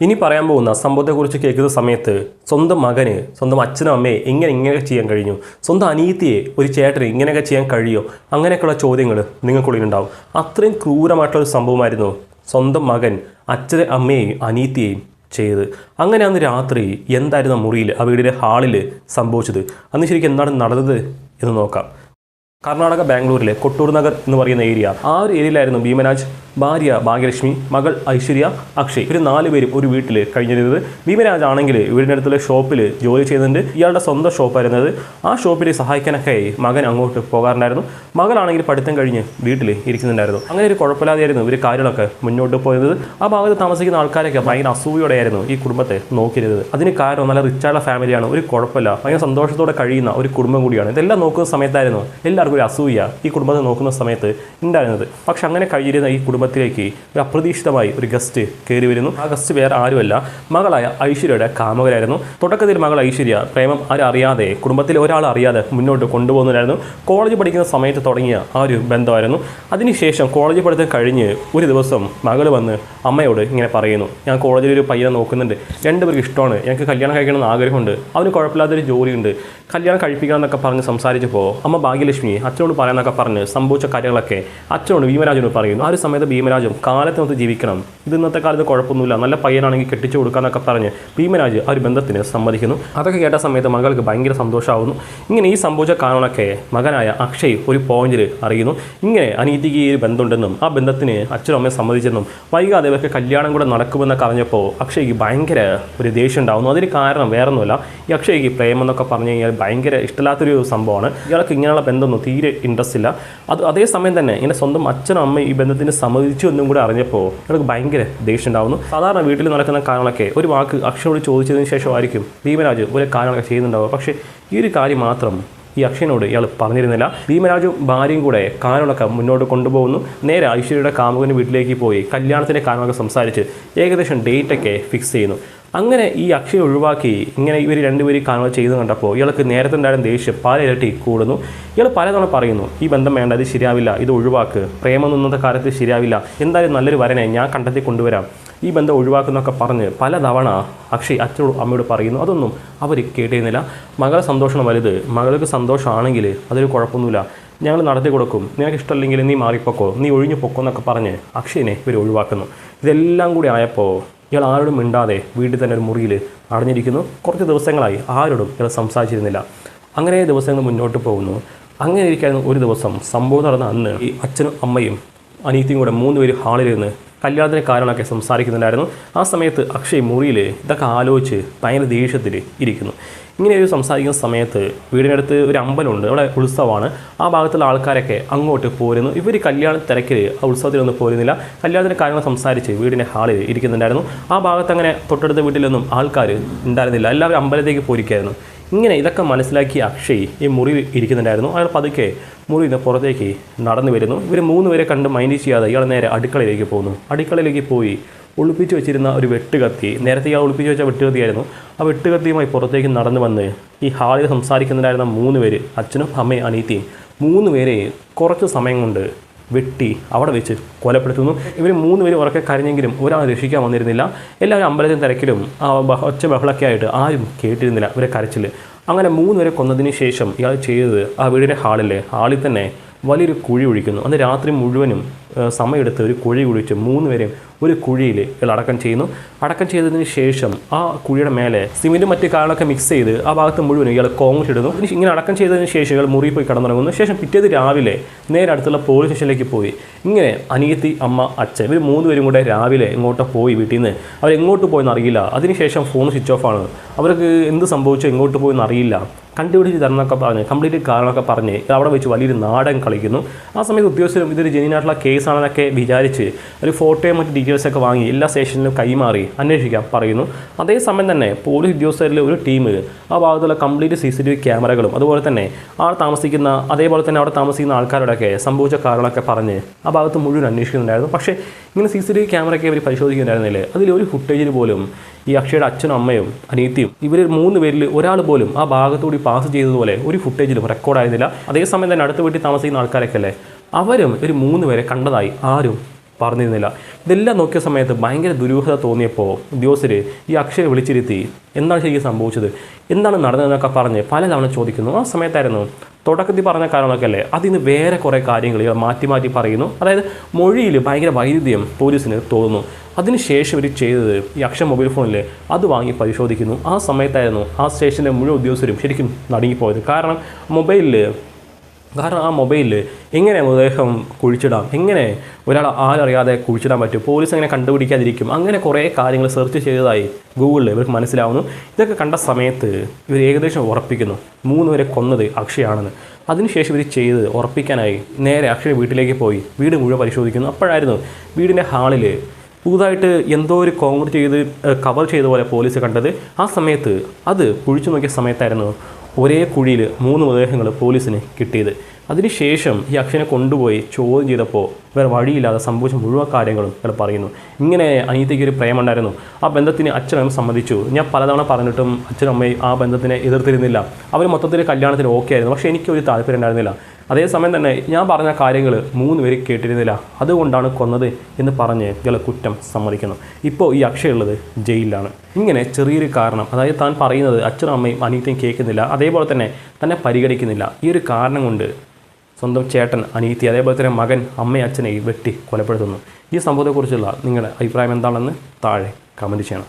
ഇനി പറയാൻ പോകുന്ന സംഭവത്തെക്കുറിച്ച് കേൾക്കുന്ന സമയത്ത് സ്വന്തം മകന് സ്വന്തം അച്ഛനും അമ്മയെ എങ്ങനെ ഇങ്ങനെയൊക്കെ ചെയ്യാൻ കഴിഞ്ഞു? സ്വന്തം അനീതിയെ ഒരു ചേട്ടന് ഇങ്ങനെയൊക്കെ ചെയ്യാൻ കഴിയോ? അങ്ങനെയൊക്കെയുള്ള ചോദ്യങ്ങൾ നിങ്ങൾക്കുള്ളിലുണ്ടാവും അത്രയും ക്രൂരമായിട്ടുള്ള ഒരു സംഭവമായിരുന്നു സ്വന്തം മകൻ അച്ഛനെ അമ്മയെയും അനീതിയെയും ചെയ്ത് അങ്ങനെ അന്ന് രാത്രി എന്തായിരുന്നു മുറിയിൽ ആ വീടിന്റെ ഹാളിൽ സംഭവിച്ചത്? അന്ന് ശരിക്കും എന്താണ് നടന്നത് എന്ന് നോക്കാം. കർണാടക ബാംഗ്ലൂരിലെ കൊട്ടൂർ നഗർ എന്ന് പറയുന്ന ഏരിയ ആ ഒരു ഏരിയയിലായിരുന്നു ഭീമരാജ് ഭാര്യ ഭാഗ്യലക്ഷ്മി മകൾ ഐശ്വര്യ അക്ഷയ്. ഇവർ നാല് പേരും ഒരു വീട്ടിൽ കഴിഞ്ഞിരുന്നത്. ഭീമരാജ് ആണെങ്കിൽ അടുത്തുള്ള ഷോപ്പിൽ ജോലി ചെയ്യുന്നുണ്ട്. ഇയാളുടെ സ്വന്തം ഷോപ്പായിരുന്നത്. ആ ഷോപ്പിൽ സഹായിക്കാനൊക്കെ മകൻ അങ്ങോട്ട് പോകാറുണ്ടായിരുന്നു. മകളാണെങ്കിൽ പഠിത്തം കഴിഞ്ഞ് വീട്ടിൽ ഇരിക്കുന്നുണ്ടായിരുന്നു. അങ്ങനെ ഒരു കുഴപ്പമില്ലാതെയായിരുന്നു ഇവർ കാര്യങ്ങളൊക്കെ മുന്നോട്ട് പോയത് ആ ഭാഗത്ത് താമസിക്കുന്ന ആൾക്കാരൊക്കെ ഭയങ്കര അസൂയോടെയായിരുന്നു ഈ കുടുംബത്തെ നോക്കിയിരുന്നത്. അതിന് കാരണം നല്ല റിച്ചായുള്ള ഫാമിലിയാണ്. ഒരു കുഴപ്പമില്ല. ഭയങ്കര സന്തോഷത്തോടെ കഴിയുന്ന ഒരു കുടുംബം കൂടിയാണ്. ഇതെല്ലാം നോക്കുന്ന സമയത്തായിരുന്നു. എല്ലാവർക്കും ഒരു അസൂയ ഈ കുടുംബത്തെ നോക്കുന്ന സമയത്ത് ഉണ്ടായിരുന്നത്. പക്ഷെ അങ്ങനെ കഴിയുന്ന ഈ കുടുംബത്തിലേക്ക് ഒരു അപ്രതീക്ഷിതമായി ഒരു ഗസ്റ്റ് കയറി വരുന്നു. ആ ഗസ്റ്റ് വേറെ ആരുമല്ല. മകളായ ഐശ്വര്യയുടെ കാമകരായിരുന്നു തുടക്കത്തിൽ മകൾ ഐശ്വര്യ പ്രേമം ആരറിയാതെ അറിയാതെ കുടുംബത്തിലെ ഒരാൾ അറിയാതെ മുന്നോട്ട് കൊണ്ടുപോകുന്നതായിരുന്നു കോളേജ് പഠിക്കുന്ന സമയത്ത് തുടങ്ങിയ ആ ഒരു ബന്ധമായിരുന്നു. അതിനുശേഷം കോളേജ് പഠിത്തം കഴിഞ്ഞ് ഒരു ദിവസം മകൾ വന്ന് അമ്മയോട് ഇങ്ങനെ പറയുന്നു ഞാൻ കോളേജിൽ ഒരു പയ്യനെ നോക്കുന്നുണ്ട്. രണ്ടുപേർക്ക് ഇഷ്ടമാണ്. ഞങ്ങൾക്ക് കല്യാണം കഴിക്കണമെന്ന് ആഗ്രഹമുണ്ട്. അവന് കുഴപ്പമില്ലാത്തൊരു ജോലിയുണ്ട്. കല്യാണം കഴിപ്പിക്കണം എന്നൊക്കെ പറഞ്ഞ് സംസാരിച്ചപ്പോൾ അമ്മ ഭാഗ്യലക്ഷ്മി അച്ഛനോട് പറയാമെന്നൊക്കെ പറഞ്ഞ് സംഭവിച്ച കാര്യങ്ങളൊക്കെ അച്ഛനോട് ഭീമരാജനോട് പറയുന്നു. ആ ഒരു സമയത്ത് ഭീമരാജും കാലത്തിനൊത്ത് ജീവിക്കണം. ഇത് ഇന്നത്തെ കാലത്ത് കുഴപ്പമൊന്നുമില്ല. നല്ല പയ്യനാണെങ്കിൽ കെട്ടിച്ചു കൊടുക്കാന്നൊക്കെ പറഞ്ഞ് ഭീമരാജ് ആ ഒരു ബന്ധത്തിന് സമ്മതിക്കുന്നു. അതൊക്കെ കേട്ട സമയത്ത് മകൾക്ക് ഭയങ്കര സന്തോഷമാവുന്നു. ഇങ്ങനെ ഈ സംഭവിച്ച കാരണമൊക്കെ മകനായ അക്ഷയ് ഒരു പോയിന്റിൽ അറിയുന്നു. ഇങ്ങനെ അനീതിക്ക് ഈ ഒരു ബന്ധമുണ്ടെന്നും ആ ബന്ധത്തിന് അച്ഛനും അമ്മയും സമ്മതിച്ചെന്നും വൈകാതെ ഇവർക്ക് കല്യാണം കൂടെ നടക്കുമെന്നൊക്കെ അറിഞ്ഞപ്പോൾ അക്ഷയ്ക്ക് ഭയങ്കര ഒരു ദേഷ്യം ഉണ്ടാകുന്നു അതിന് കാരണം വേറൊന്നുമല്ല. ഈ അക്ഷയ്ക്ക് പ്രേമം എന്നൊക്കെ പറഞ്ഞു കഴിഞ്ഞാൽ ഭയങ്കര ഇഷ്ടമില്ലാത്തൊരു സംഭവമാണ്. ഇയാൾക്ക് ഇങ്ങനെയുള്ള ബന്ധമൊന്നും തീരെ ഇൻട്രസ്റ്റ് ഇല്ല. അത് അതേസമയം തന്നെ ഇങ്ങനെ സ്വന്തം അച്ഛനും അമ്മയും ഈ ബന്ധത്തിന് സമ്മതിച്ചു എന്നും കൂടെ അറിഞ്ഞപ്പോൾ ഞങ്ങൾക്ക് ഭയങ്കര ദേഷ്യം ഉണ്ടാവുന്നു സാധാരണ വീട്ടിൽ നടക്കുന്ന കാര്യങ്ങളൊക്കെ ഒരു വാക്ക് അക്ഷയോട് ചോദിച്ചതിന് ശേഷമായിരിക്കും ഭീമരാജ് ഒരു കാര്യങ്ങളൊക്കെ ചെയ്യുന്നുണ്ടാവുക. പക്ഷേ ഈ ഒരു കാര്യം മാത്രം ഈ അക്ഷയനോട് ഇയാൾ പറഞ്ഞിരുന്നില്ല. ഭീമരാജും ഭാര്യയും കൂടെ കാനോളൊക്കെ മുന്നോട്ട് കൊണ്ടുപോകുന്നു. നേരെ ഐശ്വര്യയുടെ കാമുകന്റെ വീട്ടിലേക്ക് പോയി കല്യാണത്തിന്റെ കാനോളൊക്കെ സംസാരിച്ച് ഏകദേശം ഡേറ്റൊക്കെ ഫിക്സ് ചെയ്യുന്നു. അങ്ങനെ ഈ അക്ഷയ ഒഴിവാക്കി ഇങ്ങനെ ഇവർ രണ്ടുപേരും കാണുക ചെയ്തു കണ്ടപ്പോൾ ഇയാൾക്ക് നേരത്തെ ഉണ്ടായിരുന്ന ദേഷ്യം പല ഇരട്ടി കൂടുന്നു. ഇയാൾ പലതവണ പറയുന്നു ഈ ബന്ധം വേണ്ട ഇത് ശരിയാവില്ല ഇത് ഒഴിവാക്ക്. പ്രേമം നിന്നത്തെ കാലത്ത് ശരിയാവില്ല. എന്തായാലും നല്ലൊരു വരനെ ഞാൻ കണ്ടെത്തി കൊണ്ടുവരാം. ഈ ബന്ധം ഒഴിവാക്കുന്നൊക്കെ പറഞ്ഞ് പലതവണ അക്ഷയ് അച്ഛനോടും അമ്മയോട് പറയുന്നു. അതൊന്നും അവർ കേട്ടിരുന്നില്ല. മകളെ സന്തോഷം വലുത്. മകൾക്ക് സന്തോഷമാണെങ്കിൽ അതൊരു കുഴപ്പമൊന്നുമില്ല. ഞങ്ങൾ നടത്തി കൊടുക്കും. നിനക്ക് ഇഷ്ടമല്ലെങ്കിൽ നീ മാറിപ്പോക്കോ. നീ ഒഴിഞ്ഞു പൊക്കോ എന്നൊക്കെ പറഞ്ഞ് അക്ഷയനെ ഇവർ ഒഴിവാക്കുന്നു. ഇതെല്ലാം കൂടി ആയപ്പോൾ ഇയാൾ ആരോടും മിണ്ടാതെ വീട്ടിൽ തന്നെ ഒരു മുറിയിൽ അടഞ്ഞിരിക്കുന്നു. കുറച്ച് ദിവസങ്ങളായി ആരോടും ഇയാൾ സംസാരിച്ചിരുന്നില്ല. അങ്ങനെ ദിവസങ്ങൾ മുന്നോട്ട് പോകുന്നു. അങ്ങനെ ഇരിക്കായിരുന്നു ഒരു ദിവസം സംഭവം നടന്ന അന്ന് ഈ അച്ഛനും അമ്മയും അനീതിയും കൂടെ മൂന്ന് പേര് ഹാളിലിരുന്ന് കല്യാണത്തിന് കാരണമൊക്കെ സംസാരിക്കുന്നുണ്ടായിരുന്നു. ആ സമയത്ത് അക്ഷയ് മുറിയിൽ ഇതൊക്കെ ആലോചിച്ച് ഭയങ്കര ദേഷ്യത്തിൽ ഇരിക്കുന്നു. ഇങ്ങനെ ഒരു സംസാരിക്കുന്ന സമയത്ത് വീടിനടുത്ത് ഒരു അമ്പലമുണ്ട്. അവിടെ ഉത്സവമാണ്. ആ ഭാഗത്തുള്ള ആൾക്കാരൊക്കെ അങ്ങോട്ട് പോരുന്നു. ഇവർ കല്യാണ തിരക്കിൽ ആ ഉത്സവത്തിലൊന്നും പോരുന്നില്ല. കല്യാണത്തിന്റെ കാര്യങ്ങൾ സംസാരിച്ച് വീടിന്റെ ഹാളിൽ ഇരിക്കുന്നുണ്ടായിരുന്നു. ആ ഭാഗത്ത് അങ്ങനെ തൊട്ടടുത്ത വീട്ടിലൊന്നും ആൾക്കാർ ഉണ്ടായിരുന്നില്ല. എല്ലാവരും അമ്പലത്തേക്ക് പോയിരിക്കായിരുന്നു ഇങ്ങനെ ഇതൊക്കെ മനസ്സിലാക്കിയ അക്ഷയ് ഈ മുറി ഇരിക്കുന്നുണ്ടായിരുന്നു. അയാൾ പതുക്കെ മുറിയിൽ നിന്ന് പുറത്തേക്ക് നടന്നു വരുന്നു. ഇവർ മൂന്ന് പേരെ കണ്ട് മൈൻഡ് ചെയ്യാതെ ഇയാൾ നേരെ അടുക്കളയിലേക്ക് പോകുന്നു. അടുക്കളയിലേക്ക് പോയി ഒളിപ്പിച്ച് വെച്ചിരുന്ന ഒരു വെട്ടുകത്തി നേരത്തെ ഇയാൾ ഒളിപ്പിച്ച് വെച്ച വെട്ടുകത്തിയായിരുന്നു ആ വെട്ടുകത്തിയുമായി പുറത്തേക്ക് നടന്നു വന്ന് ഈ ഹാളിൽ സംസാരിക്കുന്നുണ്ടായിരുന്ന മൂന്ന് പേര് അച്ഛനും അമ്മയും അനീത്തിയും മൂന്ന് പേരെ കുറച്ച് സമയം കൊണ്ട് വെട്ടി അവിടെ വെച്ച് കൊലപ്പെടുത്തുന്നു. ഇവർ മൂന്ന് പേര് ഉറക്കെ കരഞ്ഞെങ്കിലും ഒരാൾ രക്ഷിക്കാൻ വന്നിരുന്നില്ല. എല്ലാവരും അമ്പലത്തിൽ തിരക്കിലും ഒച്ച ബഹളൊക്കെ ആയിട്ട് ആരും കേട്ടിരുന്നില്ല ഇവരെ കരച്ചിൽ അങ്ങനെ മൂന്ന് പേരെ കൊന്നതിന് ശേഷം ഇയാൾ ചെയ്തത് ആ വീടിന്റെ ഹാളിൽ ഹാളിൽ തന്നെ വലിയൊരു കുഴി ഒഴിക്കുന്നു. അന്ന് രാത്രി മുഴുവനും സമയമെടുത്ത് ഒരു കുഴി കുഴിച്ച് മൂന്ന് പേരെയും ഒരു കുഴിയിൽ അടക്കം ചെയ്യുന്നു. അടക്കം ചെയ്തതിന് ശേഷം ആ കുഴിയുടെ മേലെ സിമെന്റും മറ്റു കാര്യങ്ങളൊക്കെ മിക്സ് ചെയ്ത് ആ ഭാഗത്ത് മുഴുവനും ഇയാൾ കോൺക്രീറ്റ് ഇങ്ങനെ അടക്കം ചെയ്തതിന് ശേഷം ഇയാൾ മുറി പോയി കിടന്നുറങ്ങുന്നു. ശേഷം പിറ്റേത് രാവിലെ നേരെ അടുത്തുള്ള പോലീസ് സ്റ്റേഷനിലേക്ക് പോയി. ഇങ്ങനെ അനിയത്തി അമ്മ അച്ഛൻ ഇവർ മൂന്ന് പേരും കൂടെ രാവിലെ ഇങ്ങോട്ട് പോയി വീട്ടിൽ നിന്ന്. അവരെങ്ങോട്ട് പോയെന്ന് അറിയില്ല. അതിനുശേഷം ഫോൺ സ്വിച്ച് ഓഫ് ആണ്. അവർക്ക് എന്ത് സംഭവിച്ചോ എങ്ങോട്ട് പോയെന്ന് അറിയില്ല. കണ്ടുപിടിച്ച് തരണമെന്നൊക്കെ പറഞ്ഞ് കംപ്ലീറ്റ് കാരണമൊക്കെ പറഞ്ഞ് അവിടെ വെച്ച് വലിയൊരു നാടൻ കളിക്കുന്നു. ആ സമയത്ത് ഉദ്യോഗസ്ഥരും ഇതൊരു ജെന്യൂനായിട്ടുള്ള കേസാണെന്നൊക്കെ വിചാരിച്ച് ഒരു ഫോട്ടോയും മറ്റ് ഡീറ്റെയിൽസ് ഒക്കെ വാങ്ങി എല്ലാ സ്റ്റേഷനിലും കൈമാറി അന്വേഷിക്കാൻ പറയുന്നു. അതേസമയം തന്നെ പോലീസ് ഉദ്യോഗസ്ഥരിലെ ഒരു ടീം ആ ഭാഗത്തുള്ള complete C C T V ക്യാമറകളും അതുപോലെ തന്നെ ആ താമസിക്കുന്ന അതേപോലെ തന്നെ അവിടെ താമസിക്കുന്ന ആൾക്കാരോടൊക്കെ സംഭവിച്ച കാരണമൊക്കെ പറഞ്ഞ് ആ ഭാഗത്ത് മുഴുവൻ അന്വേഷിക്കുന്നുണ്ടായിരുന്നു. പക്ഷേ ഇങ്ങനെ സി സി ടി വി ക്യാമറയൊക്കെ അവർ പരിശോധിക്കുന്നുണ്ടായിരുന്നില്ലേ? അതിൽ ഒരു ഫുട്ടേജിൽ പോലും ഈ അക്ഷയുടെ അച്ഛനും അമ്മയും അനീത്തിയും ഇവർ മൂന്ന് പേരിൽ ഒരാൾ പോലും ആ ഭാഗത്തുകൂടി പാസ് ചെയ്തതുപോലെ ഒരു ഫുട്ടേജിലും റെക്കോർഡായിരുന്നില്ല അതേസമയം തന്നെ അടുത്ത വീട്ടിൽ താമസിക്കുന്ന ആൾക്കാരൊക്കെ അല്ലേ? അവരും ഒരു മൂന്ന് പേരെ കണ്ടതായി ആരും പറഞ്ഞിരുന്നില്ല. ഇതെല്ലാം നോക്കിയ സമയത്ത് ഭയങ്കര ദുരൂഹത തോന്നിയപ്പോൾ ഉദ്യോഗസ്ഥർ ഈ അക്ഷയെ വിളിച്ചിരുത്തി എന്താണ് ശരിക്കും സംഭവിച്ചത്? എന്താണ് നടന്നതെന്നൊക്കെ പറഞ്ഞ് പലതവണ ചോദിക്കുന്നു. ആ സമയത്തായിരുന്നു തുടക്കത്തിൽ പറഞ്ഞ കാര്യങ്ങളൊക്കെ അല്ലേ അതിന് വേറെ കുറേ കാര്യങ്ങൾ ഇയാൾ മാറ്റി മാറ്റി പറയുന്നു. അതായത് മൊഴിയിൽ ഭയങ്കര വൈരുദ്ധ്യം പോലീസിന് തോന്നുന്നു. അതിനുശേഷം ഇവർ ചെയ്തത് ഈ അക്ഷയ മൊബൈൽ ഫോണിൽ അത് വാങ്ങി പരിശോധിക്കുന്നു. ആ സമയത്തായിരുന്നു ആ സ്റ്റേഷനിലെ മുഴുവൻ ഉദ്യോഗസ്ഥരും ശരിക്കും നടുങ്ങിപ്പോയത്. കാരണം മൊബൈലിൽ കാരണം ആ മൊബൈലിൽ എങ്ങനെ മൃതദേഹം കുഴിച്ചിടാം? എങ്ങനെ ഒരാൾ ആരറിയാതെ കുഴിച്ചിടാൻ പറ്റും? പോലീസ് എങ്ങനെ കണ്ടുപിടിക്കാതിരിക്കും? അങ്ങനെ കുറേ കാര്യങ്ങൾ സെർച്ച് ചെയ്തതായി ഗൂഗിളിൽ ഇവർക്ക് മനസ്സിലാവുന്നു. ഇതൊക്കെ കണ്ട സമയത്ത് ഇവർ ഏകദേശം ഉറപ്പിക്കുന്നു. മൂന്ന് പേരെ കൊന്നത് അക്ഷയാണെന്ന്. അതിനുശേഷം ഇവർ ചെയ്ത് ഉറപ്പിക്കാനായി നേരെ അക്ഷയ വീട്ടിലേക്ക് പോയി. വീട് മുഴുവൻ പരിശോധിക്കുന്നു. അപ്പോഴായിരുന്നു വീടിന്റെ ഹാളിൽ പുതുതായിട്ട് എന്തോ ഒരു കോൺക്രീറ്റ് ചെയ്ത് കവർ ചെയ്ത പോലെ പോലീസ് കണ്ടത്. ആ സമയത്ത് അത് കുഴിച്ചു നോക്കിയ സമയത്തായിരുന്നു ഒരേ കുഴിയിൽ മൂന്ന് മൃതദേഹങ്ങൾ പോലീസിന് കിട്ടിയത്. അതിനുശേഷം ഈ അക്ഷനെ കൊണ്ടുപോയി ചോദ്യം ചെയ്തപ്പോൾ വേറെ വഴിയില്ലാതെ സംഭവിച്ച മുഴുവൻ കാര്യങ്ങളും ഇയാൾ പറയുന്നു. ഇങ്ങനെ അനിയത്തേക്ക് ഒരു പ്രേമുണ്ടായിരുന്നു. ആ ബന്ധത്തിന് അച്ഛനും സമ്മതിച്ചു. ഞാൻ പലതവണ പറഞ്ഞിട്ടും അച്ഛനും അമ്മയും ആ ബന്ധത്തിനെ എതിർത്തിരുന്നില്ല. അവർ മൊത്തത്തിൽ കല്യാണത്തിന് ഓക്കെ ആയിരുന്നു. പക്ഷേ എനിക്കൊരു താല്പര്യം ഉണ്ടായിരുന്നില്ല. അതേസമയം തന്നെ ഞാൻ പറഞ്ഞ കാര്യങ്ങൾ മൂന്ന് പേര് കേട്ടിരുന്നില്ല. അതുകൊണ്ടാണ് കൊന്നത് എന്ന് പറഞ്ഞ് ഇയാൾ കുറ്റം സമ്മതിക്കുന്നു ഇപ്പോൾ ഈ അക്ഷയുള്ളത് ജയിലിലാണ്. ഇങ്ങനെ ചെറിയൊരു കാരണം അതായത് താൻ പറയുന്നത് അച്ഛനും അമ്മയും അനിയത്തിയും കേൾക്കുന്നില്ല അതേപോലെ തന്നെ തന്നെ പരിഗണിക്കുന്നില്ല. ഈ ഒരു കാരണം കൊണ്ട് സ്വന്തം ചേട്ടൻ അനിയത്തി അതേപോലെ തന്നെ മകൻ അമ്മയും അച്ഛനെയും വെട്ടി കൊലപ്പെടുത്തുന്നു. ഈ സംഭവത്തെക്കുറിച്ചുള്ള നിങ്ങളുടെ അഭിപ്രായം എന്താണെന്ന് താഴെ കമന്റ് ചെയ്യണം.